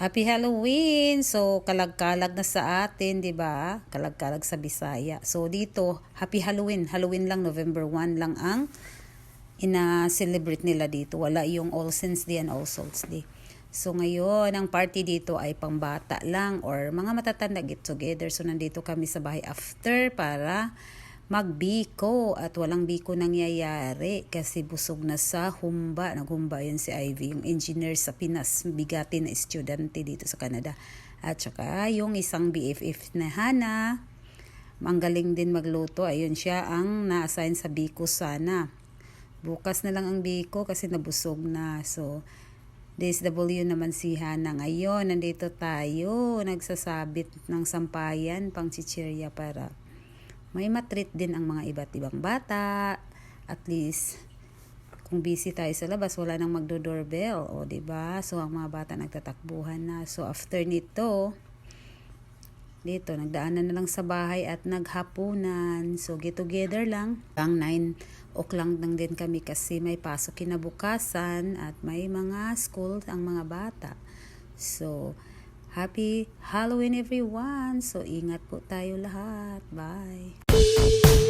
Happy Halloween! So, kalag-kalag na sa atin, di ba? Kalag-kalag sa Bisaya. So, dito, Happy Halloween. Halloween lang, November 1 lang ang ina-celebrate nila dito. Wala yung All Saints Day and All Souls Day. So, ngayon, ang party dito ay pangbata lang or mga matatanda get together. So, nandito kami sa bahay after para magbiko at walang biko nangyayari kasi busog na sa humba. Naghumba yan si Ivy, yung engineer sa Pinas, bigati na estudyante dito sa Canada. At saka yung isang BFF na Hana, ang galing din magluto. Ayun siya ang na-assign sa biko sana. Bukas na lang ang biko kasi nabusog na. So, DSW naman si Hana ngayon. Nandito tayo, nagsasabit ng sampayan pang chichirya para may matreat din ang mga iba't ibang bata. At least, kung busy tayo sa labas, wala nang magdo-doorbell. O, ba diba? So, ang mga bata nagtatakbuhan na. So, after nito, dito, nagdaanan na lang sa bahay at naghapunan. So, get together lang. Ang 9 o'clock lang din kami kasi may pasok kinabukasan at may mga school ang mga bata. So, Happy Halloween everyone! So, ingat po tayo lahat. Bye!